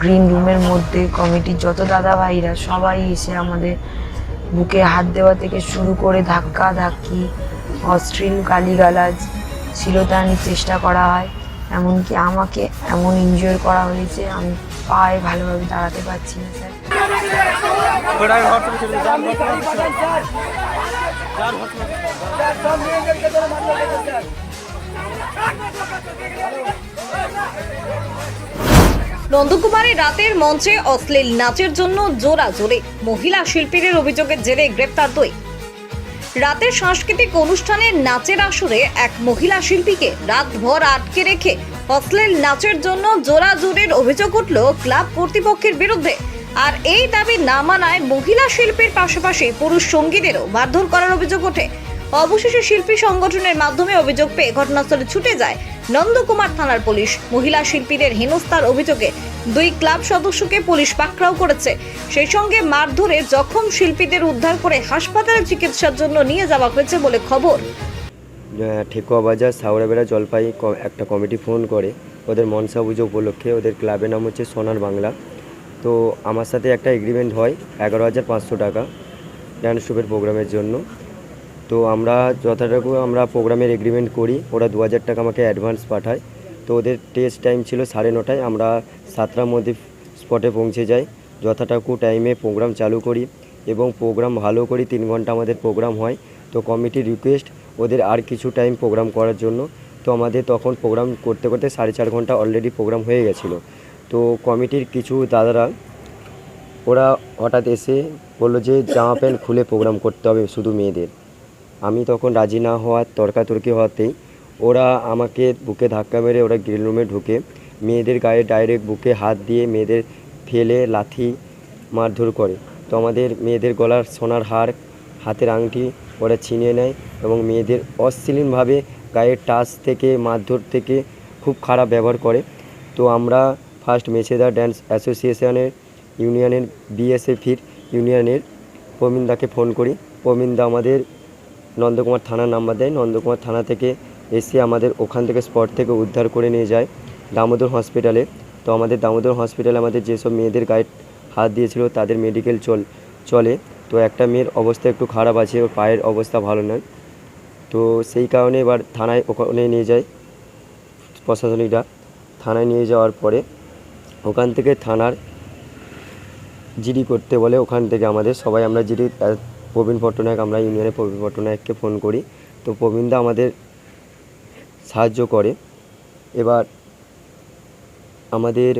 Green রুমের মধ্যে কমিটির যত দাদা ভাইরা সবাই এসে আমাদের বুকে হাত দেওয়া থেকে শুরু করে ধাক্কা ধাক্কি, অশ্লীল গালিগালাজ শিলতানির চেষ্টা করা হয়। এমনকি আমাকে এমন ইনজিওর করা হয়েছে, আমি পায়ে ভালোভাবে দাঁড়াতে পারছি না, স্যার। নন্দকুমারে রাতের মঞ্চে অশ্লীল নাচের জন্য জোড়া জোরে মহিলা শিল্পীদের অভিযোগের জেরে গ্রেপ্তার দুই। রাতের সাংস্কৃতিক অনুষ্ঠানে নাচের আসরে এক মহিলা শিল্পীকে রাতভর আটকে রেখে অশ্লীল নাচের জন্য জোড়া জোরের অভিযোগ উঠল ক্লাব কর্তৃপক্ষের বিরুদ্ধে। আর এই দাবি না মানায় মহিলা শিল্পীর পাশাপাশি পুরুষ সঙ্গীদেরও মারধর করার অভিযোগ ওঠে। অবশেষে শিল্পী সংগঠনের মাধ্যমে অভিযোগ পেয়ে ঘটনাস্থলে ছুটে যায় নন্দকুমার থানার পুলিশ। মহিলা শিল্পীদের হেনস্থার অভিযোগে দুই ক্লাব সদস্যকে পুলিশ পাকড়াও করেছে। সেই সঙ্গে মারধরে জখম শিল্পীদের উদ্ধার করে হাসপাতালে চিকিৎসার জন্য নিয়ে যাওয়া হয়েছে বলে খবর। ঠেকুয়া বাজার সাউরাবেড়া জলপাই একটা কমিটি ফোন করে। ওদের মনসা পুজো উপলক্ষে ওদের ক্লাবের নাম হচ্ছে সোনার বাংলা। তো আমার সাথে একটা এগ্রিমেন্ট হয়, এগারো হাজার পাঁচশো টাকা ড্যান্স শুপের প্রোগ্রামের জন্য। তো আমরা যথাটুকু আমরা প্রোগ্রামের এগ্রিমেন্ট করি। ওরা দু হাজার টাকা আমাকে অ্যাডভান্স পাঠায়। তো ওদের টেস্ট টাইম ছিল সাড়ে নটায়। আমরা সাতটার মধ্যে স্পটে পৌঁছে যাই। যথাটুকু টাইমে প্রোগ্রাম চালু করি এবং প্রোগ্রাম ভালো করি, তিন ঘণ্টা আমাদের প্রোগ্রাম হয়। তো কমিটির রিকোয়েস্ট ওদের আর কিছু টাইম প্রোগ্রাম করার জন্য। তো আমাদের তখন প্রোগ্রাম করতে করতে সাড়ে চার ঘণ্টা অলরেডি প্রোগ্রাম হয়ে গেছিল। তো কমিটির কিছু দাদারা, ওরা হঠাৎ এসে বলল যে, জামা প্যান্ট খুলে প্রোগ্রাম করতে হবে শুধু মেয়েদের। আমি তখন রাজি না হওয়ার তর্কাতর্কি হওয়াতেই ওরা আমাকে বুকে ধাক্কা মেরে ওরা গ্রিল রুমে ঢুকে মেয়েদের গায়ে ডাইরেক্ট বুকে হাত দিয়ে মেয়েদের ফেলে লাথি মারধর করে। তো আমাদের মেয়েদের গলার সোনার হার, হাতের আংটি ওরা ছিনিয়ে নেয় এবং মেয়েদের অশ্লীলভাবে গায়ের টাচ থেকে, মারধর থেকে খুব খারাপ ব্যবহার করে। তো আমরা ফার্স্ট মেছেদা ড্যান্স অ্যাসোসিয়েশনের ইউনিয়নের বিএসএফির ইউনিয়নের প্রবীণদাকে ফোন করি। প্রবীণদা আমাদের নন্দকুমার থানার নাম্বার দেয়। নন্দকুমার থানা থেকে এসে আমাদের ওখান থেকে স্পট থেকে উদ্ধার করে নিয়ে যায় দামোদর হসপিটালে। তো আমাদের দামোদর হসপিটালে আমাদের যেসব মেয়েদের গায়ে হাত দিয়েছিল, তাদের মেডিকেল চল, চলে। তো একটা মেয়ের অবস্থা একটু খারাপ আছে, ওর পায়ের অবস্থা ভালো নয়। তো সেই কারণে এবার থানায় ওখানে নিয়ে যায় প্রশাসনিকরা। থানায় নিয়ে যাওয়ার পরে ওখান থেকে থানার জিডি করতে বলে, ওখান থেকে আমাদের সবাই আমরা জিডি প্রবীণ পট্টনায়ক, আমরা ইউনিয়নের প্রবীণ পট্টনায়ককে ফোন করি। তো প্রবীণদা আমাদের সাহায্য করে। এবার আমাদের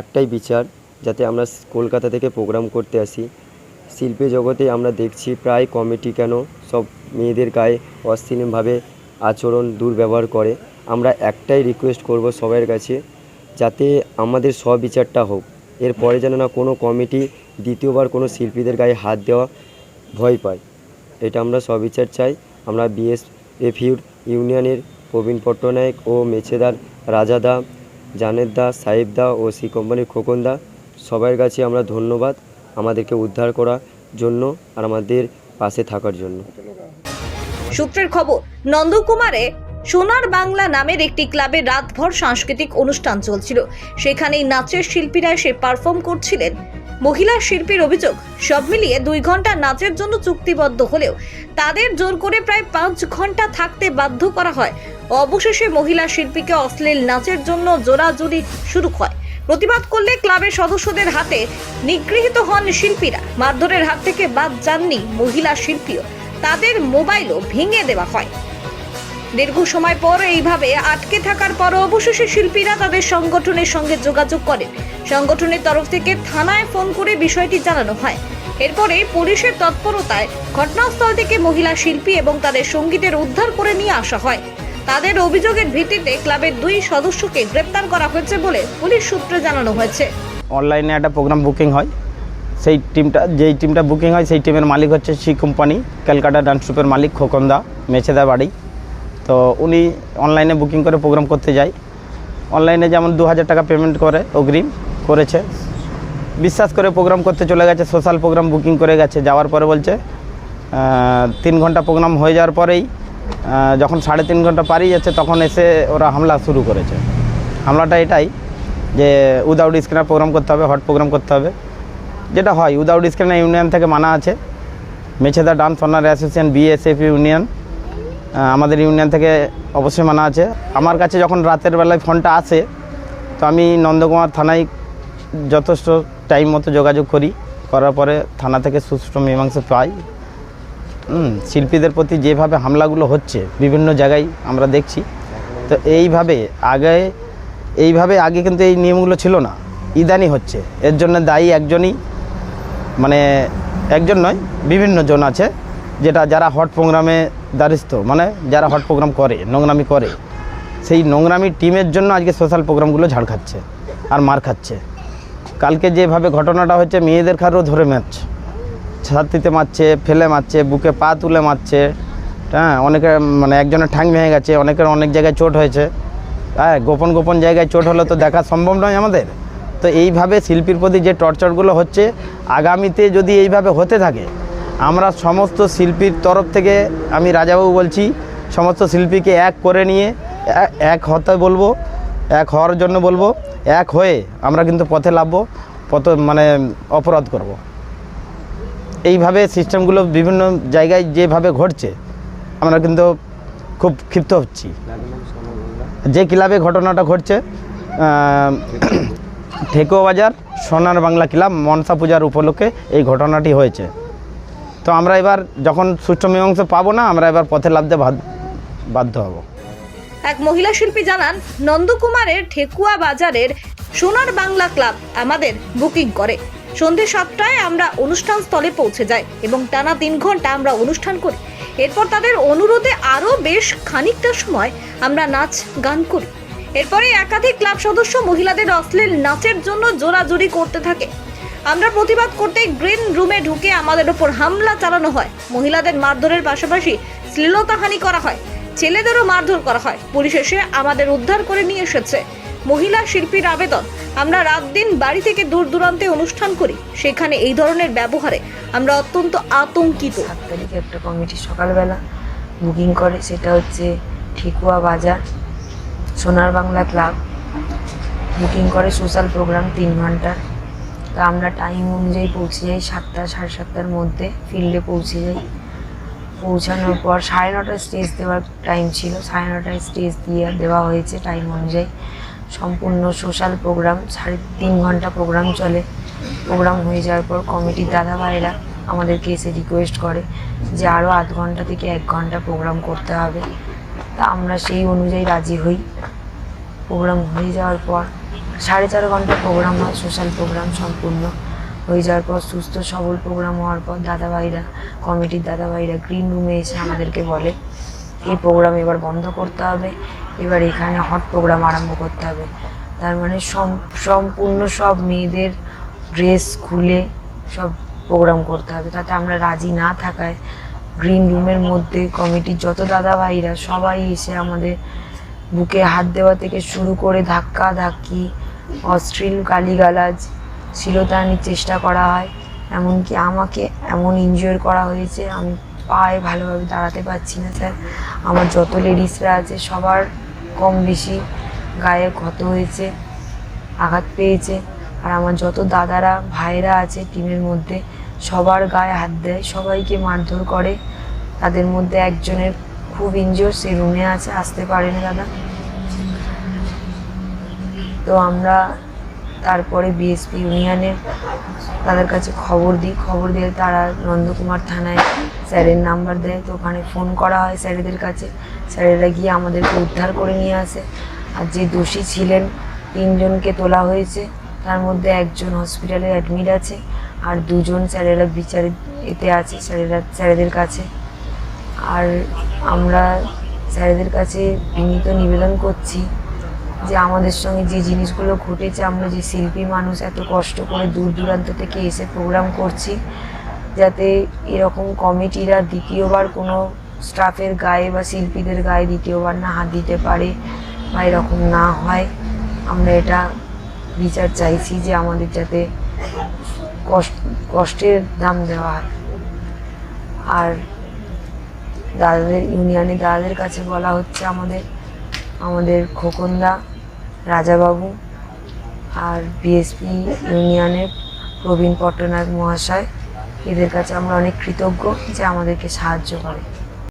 একটাই বিচার, যাতে আমরা কলকাতা থেকে প্রোগ্রাম করতে আসি। শিল্পী জগতে আমরা দেখছি প্রায় কমিটি কেন সব মেয়েদের গায়ে অশ্লীলভাবে আচরণ দুর্ব্যবহার করে। আমরা একটাই রিকোয়েস্ট করব সবার কাছে, যাতে আমাদের স্ববিচারটা হোক। এরপরে যেন না কোনো কমিটি দ্বিতীয়বার কোনো শিল্পীদের গায়ে হাত দেওয়া ভয় পায়। এটা আমরা স্ববিচার চাই। আমরা বিএস এফিউর ইউনিয়নের প্রবীণ পট্টনায়ক ও মেছেদার রাজাদা জানের দা, সাহেব দা ও সি কোম্পানির খোকন দা, সবার কাছে আমরা ধন্যবাদ আমাদেরকে উদ্ধার করার জন্য আর আমাদের পাশে থাকার জন্য। সূত্রের খবর, নন্দকুমারে সোনার বাংলা নামের একটি ক্লাবে রাতভর সাংস্কৃতিক অনুষ্ঠান চলছিল। সেখানেই নাচের শিল্পীরা এসে পারফর্ম করছিলেন। মহিলা শিল্পীর অভিযোগ, সব মিলিয়ে দুই ঘণ্টা নাচের জন্য চুক্তিবদ্ধ হলেও তাদের জোর করে প্রায় পাঁচ ঘণ্টা থাকতে বাধ্য করা হয়। অবশেষে মহিলা শিল্পীকে অশ্লীল নাচের জন্য জোরাজুরি শুরু হয়। প্রতিবাদ করলে ক্লাবের সদস্যদের হাতে নিগৃহীত হন শিল্পীরা। মারধরের হাত থেকে বাদ যাননি মহিলা শিল্পীও। তাদের মোবাইলও ভেঙে দেওয়া হয়। দীর্ঘ সময় পর এইভাবে আটকে থাকার পর অবশেষে শিল্পীরা তাদের সংগঠনের সঙ্গে যোগাযোগ করেন। সংগঠনের তরফ থেকে থানায় ফোন করে বিষয়টি জানানো হয়। এরপরে পুলিশের তৎপরতায় ঘটনাস্থল থেকে মহিলা শিল্পী এবং তাদের সঙ্গীদের উদ্ধার করে নিয়ে আসা হয়। তাদের অভিযোগের ভিত্তিতে ক্লাবের দুই সদস্যকে গ্রেপ্তার করা হয়েছে বলে পুলিশ সূত্রে জানানো হয়েছে। অনলাইনে একটা প্রোগ্রাম বুকিং হয়। সেই টিমটা, যেই টিমটা বুকিং হয়, সেই টিমের মালিক হচ্ছে সি কোম্পানি, ক্যালকাটা ডান্স ট্রুপের মালিক খোকন্দা মেছেদা বাড়ি তো উনি অনলাইনে বুকিং করে প্রোগ্রাম করতে যায়। অনলাইনে যেমন দু হাজার টাকা পেমেন্ট করে, অগ্রিম করেছে। বিশ্বাস করে প্রোগ্রাম করতে চলে গেছে সোশ্যাল প্রোগ্রাম বুকিং করে গেছে। যাওয়ার পরে বলছে তিন ঘণ্টা প্রোগ্রাম হয়ে যাওয়ার পরেই যখন সাড়ে তিন ঘণ্টা পারিয়ে যাচ্ছে, তখন এসে ওরা হামলা শুরু করেছে। হামলাটা এটাই যে উইদাউট স্ক্যানার প্রোগ্রাম করতে হবে হট প্রোগ্রাম করতে হবে। যেটা হয় উইদাউট স্ক্যানার ইউনিয়ন থেকে মানা আছে। Mecheda dance owner association BSF union আমাদের ইউনিয়ন থেকে অবশ্যই মানা আছে। আমার কাছে যখন রাতের বেলায় ফোনটা আসে, তো আমি নন্দকুমার থানায় যথেষ্ট টাইম মতো যোগাযোগ করি। করার পরে থানা থেকে সুষ্ঠু মীমাংসা পাই। শিল্পীদের প্রতি যেভাবে হামলাগুলো হচ্ছে, বিভিন্ন জায়গায় আমরা দেখছি। তো এইভাবে আগে এইভাবে আগে কিন্তু এই নিয়মগুলো ছিল না। ইদানি হচ্ছে। এর জন্য দায়ী একজনই মানে একজন নয়, বিভিন্ন জন আছে, যেটা যারা হট প্রোগ্রামে দারিস্থ মানে যারা হট প্রোগ্রাম করে, নোংরামি করে, সেই নোংরামি টিমের জন্য আজকে সোশ্যাল প্রোগ্রামগুলো ঝাড় খাচ্ছে আর মার খাচ্ছে। কালকে যেভাবে ঘটনাটা হচ্ছে মেয়েদের খারও ধরে মারছে ছাতিতে মারছে, ফেলে মারছে, বুকে পা তুলে মারছে। হ্যাঁ অনেকের মানে একজনের ঠ্যাং ভেঙে গেছে, অনেকের অনেক জায়গায় চোট হয়েছে। হ্যাঁ গোপন গোপন জায়গায় চোট হলে তো দেখা সম্ভব নয় আমাদের। তো এইভাবে শিল্পীর প্রতি যে টর্চারগুলো হচ্ছে, আগামীতে যদি এইভাবে হতে থাকে আমরা সমস্ত শিল্পীর তরফ থেকে আমি রাজাবাবু বলছি, সমস্ত শিল্পীকে এক করে নিয়ে এক হতে বলব, এক হওয়ার জন্য বলব, এক হয়ে আমরা কিন্তু পথে লাভবো, পথ মানে অপরাধ করব। এইভাবে সিস্টেমগুলো বিভিন্ন জায়গায় যেভাবে ঘটছে, আমরা কিন্তু খুব ক্ষিপ্ত হচ্ছি যে ক্লাবে ঘটনাটা ঘটছে ঠেকুয়া বাজার সোনার বাংলা ক্লাব মনসা পূজার উপলক্ষে এই ঘটনাটি হয়েছে তো আমরা এবার যখন সুষ্ঠু মীমাংসা পাবো না, আমরা এবার পথে লাভতে বাধ্য- হব। এক মহিলা শিল্পী জানান, নন্দকুমারের ঠেকুয়া বাজারের সোনার বাংলা ক্লাব আমাদের বুকিং করে। সন্ধে সাতটায় আমরা অনুষ্ঠান স্থলে পৌঁছে যাই এবং টানা তিন ঘণ্টা আমরা অনুষ্ঠান করি। এরপর তাদের অনুরোধে আরও বেশ খানিকটা সময় আমরা নাচ গান করি। এরপরে একাধিক ক্লাব সদস্য মহিলাদের অশ্লীল নাচের জন্য জোরাজুরি করতে থাকে। আমরা প্রতিবাদ করতে গ্রিন রুমে ঢুকে আমাদের ওপর হামলা চালানো হয়। মহিলাদের মারধরের পাশাপাশি শ্লীলতাহানি করা হয়। ছেলেদেরও মারধর করা হয়। এসে আমাদের উদ্ধার করে নিয়ে এসেছে। মহিলা শিল্পীর আবেদন, আমরা রাত দিন বাড়ি থেকে দূর দূরান্তে অনুষ্ঠান করি। সেখানে এই ধরনের ব্যবহারে আমরা অত্যন্ত আতঙ্কিত। সাত তারিখে একটা কমিটি সকালবেলা বুকিং করে, সেটা হচ্ছে ঠেকুয়া বাজার, সোনার বাংলা ক্লাব। বুকিং করে সোশ্যাল প্রোগ্রাম তিন ঘণ্টার তা আমরা টাইম অনুযায়ী পৌঁছে যাই সাতটা, সাড়ে সাতটার মধ্যে ফিল্ডে পৌঁছে যাই। পৌঁছানোর পর সাড়ে নটায় স্টেজ দেওয়ার টাইম ছিল। সাড়ে নটায় স্টেজ দিয়ে দেওয়া হয়েছে টাইম অনুযায়ী। সম্পূর্ণ সোশ্যাল প্রোগ্রাম সাড়ে তিন ঘণ্টা প্রোগ্রাম চলে। প্রোগ্রাম হয়ে যাওয়ার পর কমিটির দাদা ভাইরা আমাদেরকে এসে রিকোয়েস্ট করে যে আরও আধ ঘণ্টা থেকে এক ঘণ্টা প্রোগ্রাম করতে হবে। তা আমরা সেই অনুযায়ী রাজি হই। প্রোগ্রাম হয়ে যাওয়ার পর সাড়ে চার ঘণ্টা প্রোগ্রাম হয় সোশ্যাল প্রোগ্রাম সম্পূর্ণ হয়ে যাওয়ার পর সুস্থ, সবল প্রোগ্রাম হওয়ার পর দাদাভাইরা কমিটির দাদাভাইরা গ্রিন রুমে এসে আমাদেরকে বলে, এই প্রোগ্রাম এবার বন্ধ করতে হবে, এবার এখানে হট প্রোগ্রাম আরম্ভ করতে হবে। তার মানে সম্পূর্ণ সব মেয়েদের ড্রেস খুলে সব প্রোগ্রাম করতে হবে, তাতে আমরা রাজি না থাকায় গ্রিন রুমের মধ্যে কমিটির যত দাদা ভাইরা সবাই এসে আমাদের বুকে হাত দেওয়া থেকে শুরু করে ধাক্কা ধাক্কি অশ্লীল গালিগালাজ শিলতানির চেষ্টা করা হয়। এমনকি আমাকে এমন ইনজিওর করা হয়েছে, আমি পায়ে ভালোভাবে দাঁড়াতে পারছি না, স্যার। আমার যত লেডিসরা আছে, সবার কম বেশি গায়ে ক্ষত হয়েছে, আঘাত পেয়েছে। আর আমার যত দাদারা ভাইরা আছে টিমের মধ্যে, সবার গায়ে হাত দেয়, সবাইকে মারধর করে। তাদের মধ্যে একজনের খুব ইনজিওর সে রুমে আছে, আসতে পারেনি দাদা। তো আমরা তারপরে বিএসপি ইউনিয়নের তাদের কাছে খবর দিই। খবর দিয়ে তারা নন্দকুমার থানায় স্যারের নাম্বার দেয়। তো ওখানে ফোন করা হয় স্যারেদের কাছে। স্যারেরা গিয়ে আমাদেরকে উদ্ধার করে নিয়ে আসে। আর যে দোষী ছিলেন, তিনজনকে তোলা হয়েছে। তার মধ্যে একজন হসপিটালে অ্যাডমিট আছে আর দুজন স্যারেরা বিচারে এতে আছে, স্যারেরা, স্যারেদের কাছে। আর আমরা স্যারেদের কাছে বিনীত নিবেদন করছি যে আমাদের সঙ্গে যে জিনিসগুলো ঘটেছে, আমরা যে শিল্পী মানুষ এত কষ্ট করে দূর দূরান্ত থেকে এসে প্রোগ্রাম করছি, যাতে এরকম কমিটিরা দ্বিতীয়বার কোনো স্টাফের গায়ে বা শিল্পীদের গায়ে দ্বিতীয়বার না হাত দিতে পারে বা এরকম না হয়। আমরা এটা বিচার চাইছি যে আমাদের যাতে কষ্ট, কষ্টের দাম দেওয়া হয়। আর দাদাদের ইউনিয়নে দাদাদের কাছে বলা হচ্ছে আমাদের আমাদের খোকনদা রাজাবাবু আর বিএসপি ইউনিয়নের প্রবীণ পট্টনায়ক মহাশয়। এদের কাছে আমরা অনেক কৃতজ্ঞ যে আমাদেরকে সাহায্য করে।